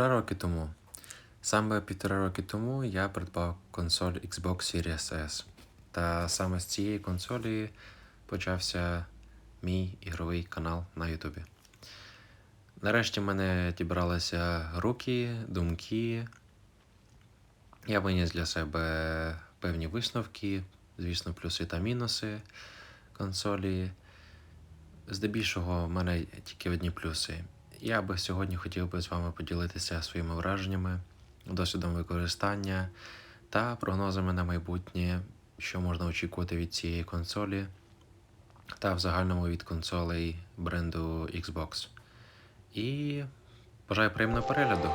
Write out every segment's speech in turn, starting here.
Півтора роки тому. Саме півтора роки тому я придбав консоль Xbox Series S. Та саме з цієї консолі почався мій ігровий канал на Ютубі. Нарешті в мене дібралися руки, думки. Я виніс для себе певні висновки, звісно, плюси та мінуси консолі. Здебільшого в мене тільки одні плюси. Я би сьогодні хотів би з вами поділитися своїми враженнями, досвідом використання та прогнозами на майбутнє, що можна очікувати від цієї консолі, та в загальному від консолей бренду Xbox. І бажаю приємного перегляду.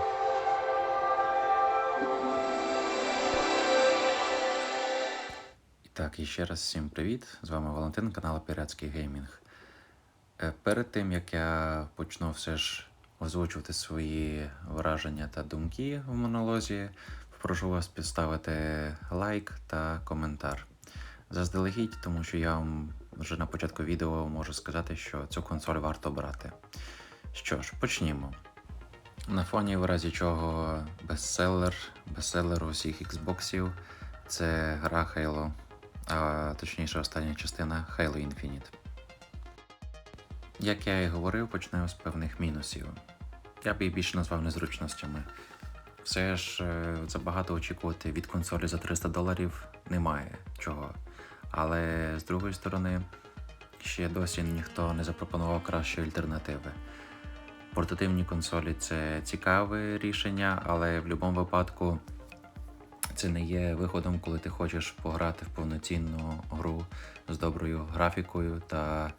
Так, і ще раз всім привіт! З вами Валентин, канал Піратський Геймінг. Е, Перед тим як я почну все ж озвучувати свої враження та думки в монолозі, прошу вас підставити лайк та коментар. Заздалегідь, тому що я вам вже на початку відео можу сказати, що цю консоль варто брати. Що ж, почнімо. На фоні, в разі чого бестселер, бестселер усіх Xboxів це гра Halo, а точніше остання частина Halo Infinite. Як я і говорив, почнемо з певних мінусів. Я б їх більше назвав незручностями. Все ж е, забагато очікувати від консолі за 300 доларів немає чого. Але з другої сторони, ще досі ніхто не запропонував кращої альтернативи. Портативні консолі це цікаве рішення, але в будь-якому випадку це не є виходом, коли ти хочеш пограти в повноцінну гру з доброю графікою та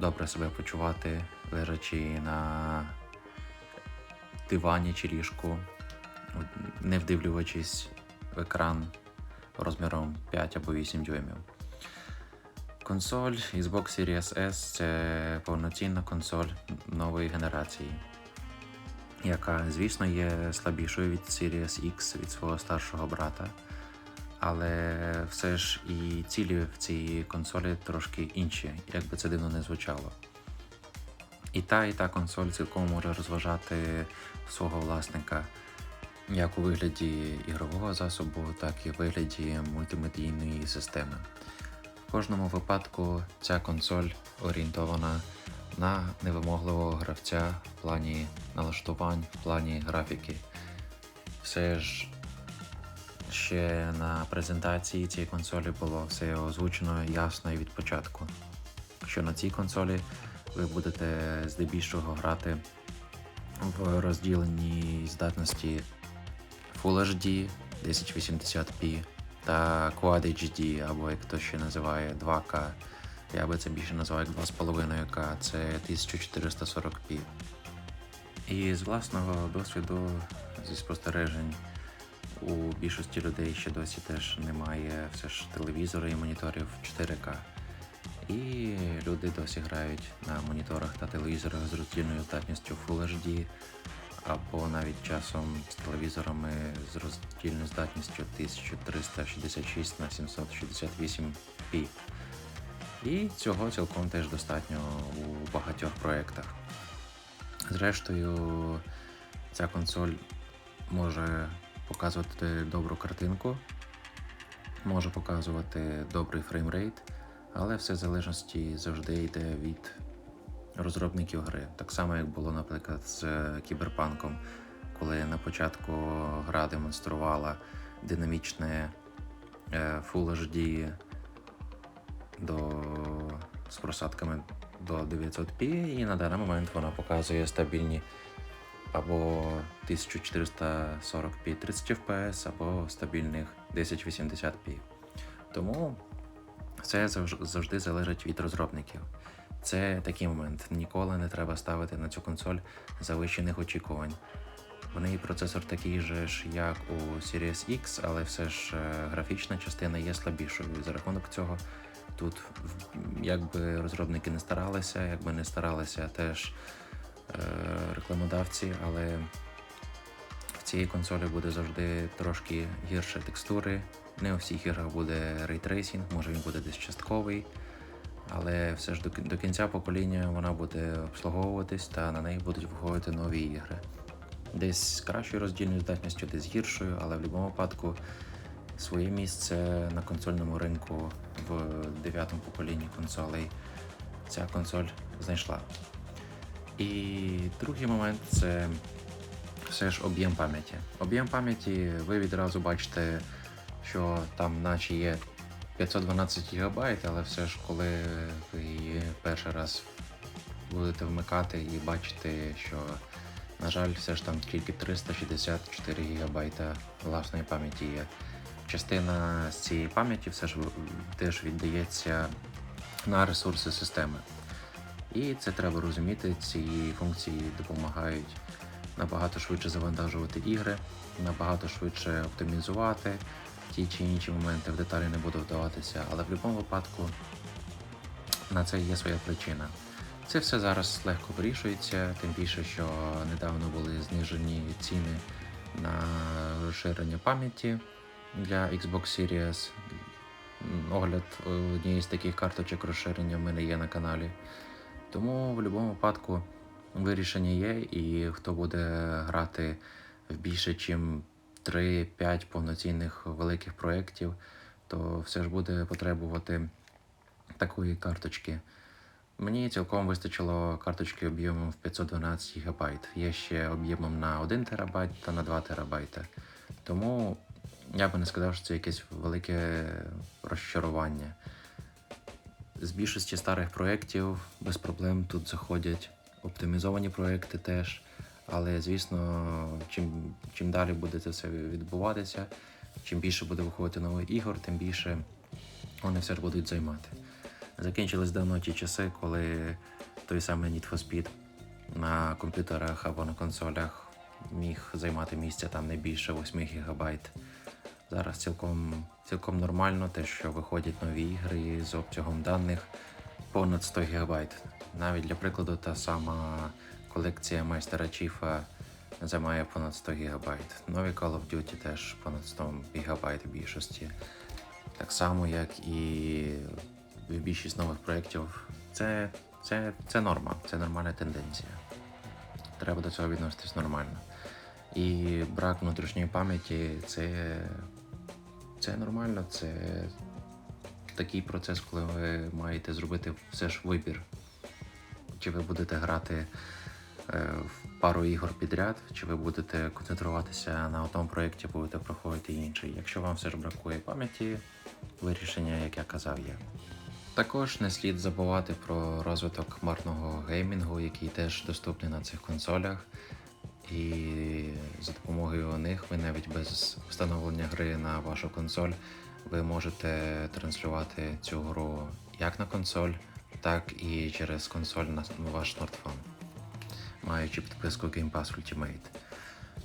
добре себе почувати, лежачи на дивані чи ліжку, не вдивлюючись в екран розміром 5 або 8 дюймів. Консоль Xbox Series S це повноцінна консоль нової генерації, яка, звісно, є слабішою від Series X від свого старшого брата. Але все ж і цілі в цій консолі трошки інші, як би це дивно не звучало. І та, і та консоль цілком може розважати свого власника як у вигляді ігрового засобу, так і в вигляді мультимедійної системи. В кожному випадку ця консоль орієнтована на невимогливого гравця в плані налаштувань, в плані графіки. Все ж ще на презентації цієї консолі було все озвучено ясно і від початку. Що на цій консолі ви будете здебільшого грати в розділеній здатності Full HD 1080p та Quad HD, або як то ще називає 2К. Я би це більше назвав як 2,5К, це 1440p. І з власного досвіду, зі спостережень, у більшості людей ще досі теж немає все ж телевізора і моніторів 4К. І люди досі грають на моніторах та телевізорах з роздільною здатністю Full HD, або навіть часом з телевізорами з роздільною здатністю 1366 на 768p. І цього цілком теж достатньо у багатьох проєктах. Зрештою, ця консоль може показувати добру картинку, може показувати добрий фреймрейт, але все в залежності завжди йде від розробників гри. Так само, як було, наприклад, з Кіберпанком, коли на початку гра демонструвала динамічне е, Full HD до, з просадками до 900p, і на даний момент вона показує стабільні або 1440p 30 fps, або стабільних 1080p. Тому це завжди залежить від розробників. Це такий момент. Ніколи не треба ставити на цю консоль завищених очікувань. В неї процесор такий же ж, як у Series X, але все ж е, графічна частина є слабішою. За рахунок цього тут, якби розробники не старалися, якби не старалися теж рекламодавці, але в цій консолі буде завжди трошки гірше текстури. Не у всіх іграх буде рейтрейсінг, може він буде десь частковий. Але все ж до, кінця покоління вона буде обслуговуватись та на неї будуть виходити нові ігри. Десь з кращою роздільною здатністю, десь гіршою, але в будь-якому випадку своє місце на консольному ринку в дев'ятому поколінні консолей ця консоль знайшла. І другий момент це все ж об'єм пам'яті. Об'єм пам'яті ви відразу бачите, що там наче є 512 ГБ, але все ж коли ви її перший раз будете вмикати і бачите, що, на жаль, все ж там тільки 364 ГБ власної пам'яті є. Частина з цієї пам'яті все ж теж віддається на ресурси системи. І це треба розуміти. Ці функції допомагають набагато швидше завантажувати ігри, набагато швидше оптимізувати ті чи інші моменти. В деталі не буду вдаватися, але в будь-якому випадку на це є своя причина. Це все зараз легко вирішується, тим більше, що недавно були знижені ціни на розширення пам'яті для Xbox Series. Огляд е, однієї з таких карточок розширення в мене є на каналі. Тому в будь-якому випадку вирішення є, і хто буде грати в більше, ніж 3-5 повноцінних великих проєктів, то все ж буде потребувати такої карточки. Мені цілком вистачило карточки об'ємом в 512 ГБ. Є ще об'ємом на 1 ТБ та на 2 ТБ. Тому я би не сказав, що це якесь велике розчарування. З більшості старих проєктів без проблем тут заходять оптимізовані проєкти теж. Але звісно, чим, чим далі буде це все відбуватися, чим більше буде виходити нових ігор, тим більше вони все ж будуть займати. Закінчились давно ті часи, коли той самий Need for Speed на комп'ютерах або на консолях міг займати місця там не більше 8 ГБ. Зараз цілком, цілком нормально те, що виходять нові ігри з обсягом даних понад 100 ГБ. Навіть для прикладу, та сама колекція майстера Чіфа займає понад 100 ГБ. Нові Call of Duty теж понад 100 ГБ в більшості. Так само, як і більшість нових проєктів. Це, це, це норма, це нормальна тенденція. Треба до цього відноситись нормально. І брак внутрішньої пам'яті це, це нормально, це такий процес, коли ви маєте зробити все ж вибір. Чи ви будете грати е, в пару ігор підряд, чи ви будете концентруватися на одному проєкті, будете проходити інший. Якщо вам все ж бракує пам'яті, вирішення, як я казав, є. Також не слід забувати про розвиток марного геймінгу, який теж доступний на цих консолях. І за допомогою них ви навіть без встановлення гри на вашу консоль ви можете транслювати цю гру як на консоль, так і через консоль на ваш смартфон, маючи підписку Game Pass Ultimate.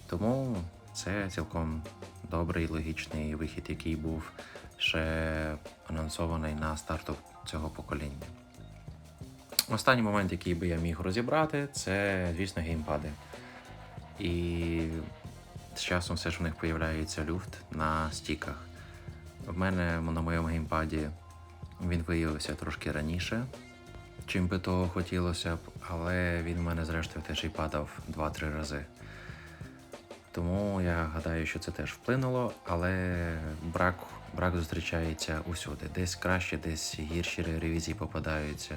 Тому це цілком добрий і логічний вихід, який був ще анонсований на старту цього покоління. Останній момент, який би я міг розібрати, це, звісно, геймпади. І з часом все ж у них появляється люфт на стіках. В мене на моєму геймпаді він виявився трошки раніше, чим би того хотілося б, але він в мене зрештою теж і падав 2-3 рази. Тому я гадаю, що це теж вплинуло, але брак, брак зустрічається усюди. Десь краще, десь гірші ревізії попадаються.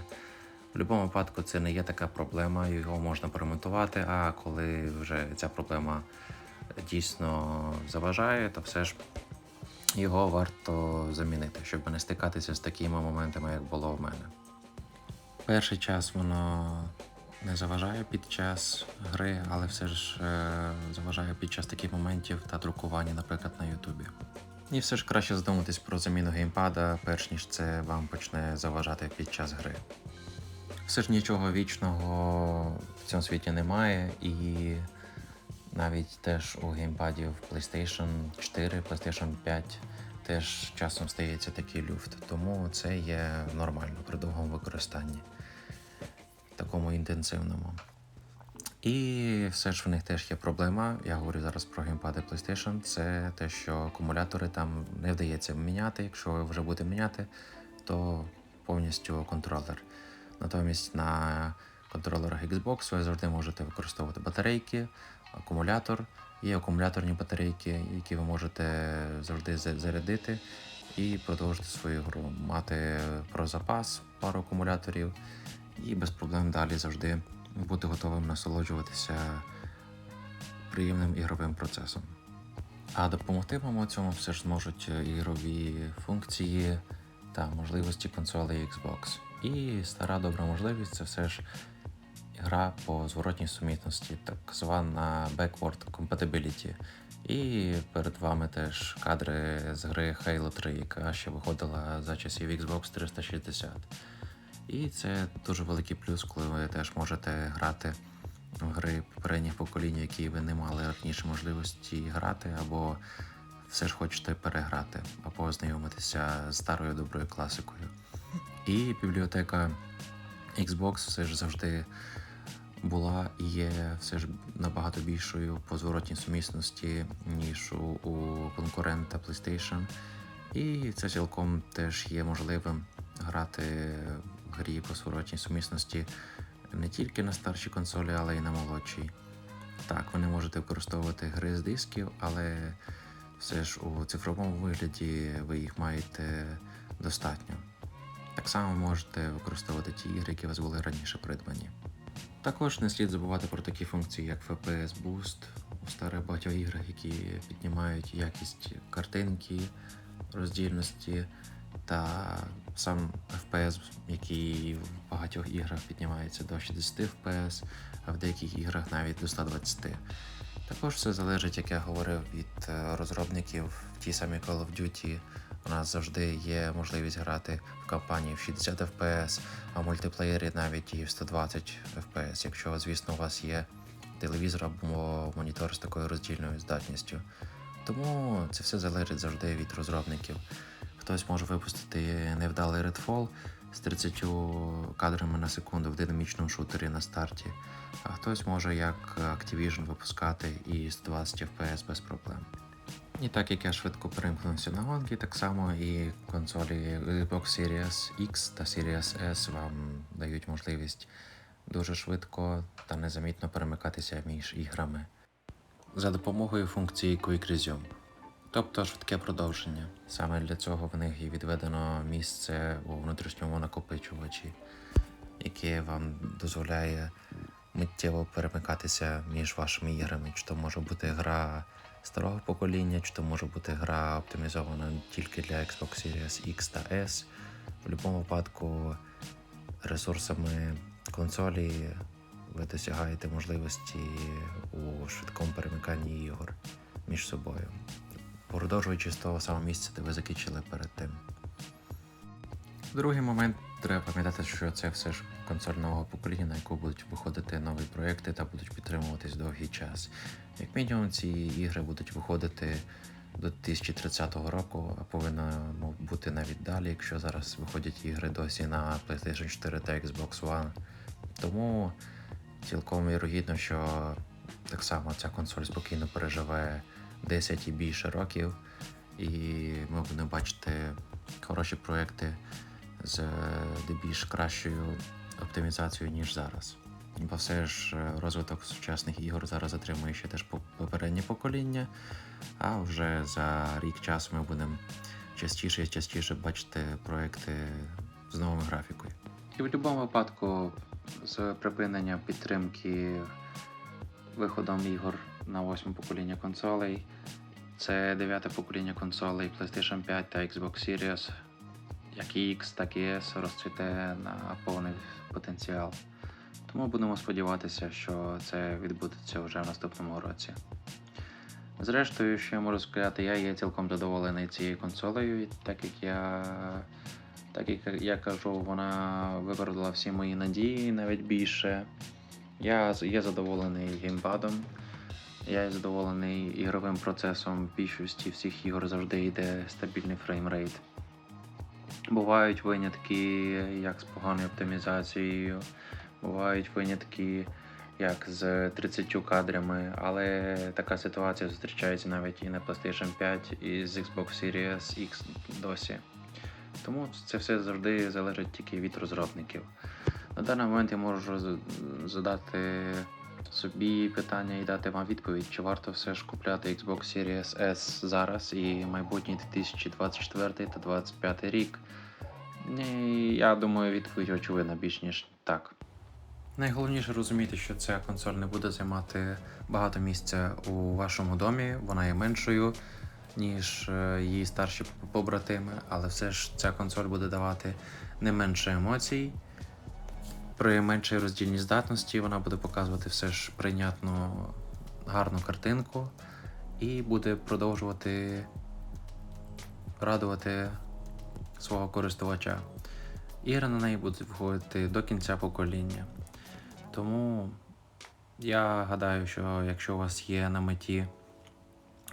В будь-якому випадку це не є така проблема, його можна поремонтувати, а коли вже ця проблема дійсно заважає, то все ж його варто замінити, щоб не стикатися з такими моментами, як було в мене. Перший час воно не заважає під час гри, але все ж е, заважає під час таких моментів та друкування, наприклад, на Ютубі. І все ж краще задуматись про заміну геймпада, перш ніж це вам почне заважати під час гри. Все ж нічого вічного в цьому світі немає, і навіть теж у геймпадів PlayStation 4, PlayStation 5 теж часом стається такий люфт. Тому це є нормально при довгому використанні, такому інтенсивному. І все ж в них теж є проблема. Я говорю зараз про геймпади PlayStation. Це те, що акумулятори там не вдається міняти. Якщо ви вже будете міняти, то повністю контролер. Натомість на контролерах Xbox ви завжди можете використовувати батарейки, акумулятор і акумуляторні батарейки, які ви можете завжди зарядити і продовжити свою гру. Мати про запас пару акумуляторів і без проблем далі завжди бути готовим насолоджуватися приємним ігровим процесом. А допомогти вам у цьому все ж зможуть е, ігрові функції та можливості консолей Xbox. І стара добра можливість це все ж гра по зворотній сумісності, так звана Backward Compatibility. І перед вами теж кадри з гри Halo 3, яка ще виходила за часів Xbox 360. І це дуже великий плюс, коли ви теж можете грати в гри попередніх поколінь, які ви не мали раніше можливості грати, або все ж хочете переграти, або ознайомитися з старою доброю класикою. І бібліотека Xbox все ж завжди була і є все ж набагато більшою по зворотній сумісності, ніж у, конкурента PlayStation. І це цілком теж є можливим грати в грі по зворотній сумісності не тільки на старшій консолі, але й на молодшій. Так, ви не можете використовувати гри з дисків, але все ж у цифровому вигляді ви їх маєте достатньо. Так само можете використовувати ті ігри, які у вас були раніше придбані. Також не слід забувати про такі функції, як FPS Boost у старих багатьох іграх, які піднімають якість картинки, роздільності та сам FPS, який в багатьох іграх піднімається до 60 FPS, а в деяких іграх навіть до 120. Також все залежить, як я говорив, від е, розробників в тій самій Call of Duty. У нас завжди є можливість грати в кампанії в 60 FPS, а в мультиплеєрі навіть і в 120 FPS, якщо, звісно, у вас є телевізор або монітор з такою роздільною здатністю. Тому це все залежить завжди від розробників. Хтось може випустити невдалий Redfall з 30 кадрами на секунду в динамічному шутері на старті, а хтось може як Activision випускати і 120 FPS без проблем. І так як я швидко перемкнувся на гонки, так само і консолі Xbox Series X та Series S вам дають можливість дуже швидко та незамітно перемикатися між іграми за допомогою функції Quick Resume, тобто швидке продовження. Саме для цього в них і відведено місце у внутрішньому накопичувачі, яке вам дозволяє миттєво перемикатися між вашими іграми. Чи то може бути гра старого покоління, чи то може бути гра оптимізована тільки для Xbox Series X та S. В будь-якому випадку ресурсами консолі ви досягаєте можливості у швидкому перемиканні ігор між собою, продовжуючи з того самого місця, де ви закінчили перед тим. Другий момент треба пам'ятати, що це все ж консоль нового покоління, на яку будуть виходити нові проекти та будуть підтримуватись довгий час. Як мінімум, ці ігри будуть виходити до 2030 року, а повинно бути навіть далі, якщо зараз виходять ігри досі на PlayStation 4 та Xbox One. Тому цілком вірогідно, що так само ця консоль спокійно переживе 10 і більше років, і ми будемо бачити хороші проекти з е, де більш кращою оптимізацією, ніж зараз. Бо все ж розвиток сучасних ігор зараз затримує ще теж попереднє покоління, а вже за рік часу ми будемо частіше і частіше бачити проекти з новою графікою. І в будь-якому випадку з припинення підтримки виходом ігор на восьме покоління консолей. Це дев'яте покоління консолей PlayStation 5 та Xbox Series, як і X, так і S розцвіте на повний потенціал. Тому будемо сподіватися, що це відбудеться вже в наступному році. Зрештою, що я можу сказати, я є цілком задоволений цією консолею, так як я, так як я кажу, вона виправдала всі мої надії навіть більше. Я є задоволений геймпадом. Я є задоволений ігровим процесом. Більшості всіх ігор завжди йде стабільний фреймрейт. Бувають винятки, як з поганою оптимізацією, бувають винятки, як з 30 кадрами, але така ситуація зустрічається навіть і на PlayStation 5, і з Xbox Series X досі. Тому це все завжди залежить тільки від розробників. На даний момент я можу задати собі питання і дати вам відповідь, чи варто все ж купляти Xbox Series S зараз і майбутній 2024 та 2025 рік. І я думаю, відповідь очевидна більш ніж так. Найголовніше розуміти, що ця консоль не буде займати багато місця у вашому домі, вона є меншою, ніж е, її старші побратими, але все ж ця консоль буде давати не менше емоцій. При меншій роздільній здатності вона буде показувати все ж прийнятну гарну картинку і буде продовжувати радувати свого користувача. Ігри на неї будуть виходити до кінця покоління. Тому я гадаю, що якщо у вас є на меті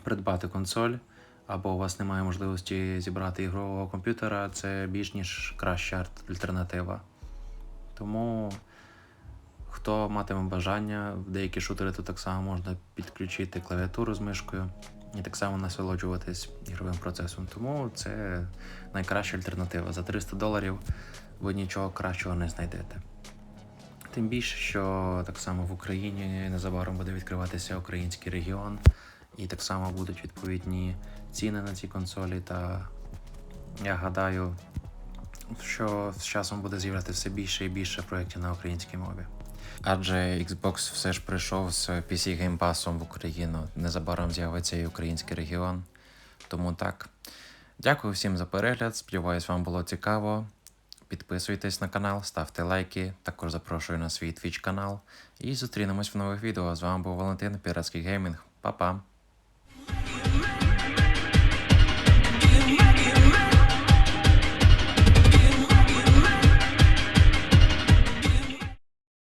придбати консоль, або у вас немає можливості зібрати ігрового комп'ютера, це більш ніж краща альтернатива. Тому хто матиме бажання, в деякі шутери тут так само можна підключити клавіатуру з мишкою і так само насолоджуватись ігровим процесом. Тому це найкраща альтернатива. За 300 доларів ви нічого кращого не знайдете. Тим більше, що так само в Україні незабаром буде відкриватися український регіон, і так само будуть відповідні ціни на ці консолі. Та я гадаю, що з часом буде з'являтися все більше і більше проєктів на українській мові. Адже Xbox все ж прийшов з PC Game Pass в Україну. Незабаром з'явиться і український регіон. Тому так. Дякую всім за перегляд. Сподіваюсь, вам було цікаво. Підписуйтесь на канал, ставте лайки, також запрошую на свій твіч канал. І зустрінемось в нових відео. З вами був Валентин, Піратський Геймінг. Па-па!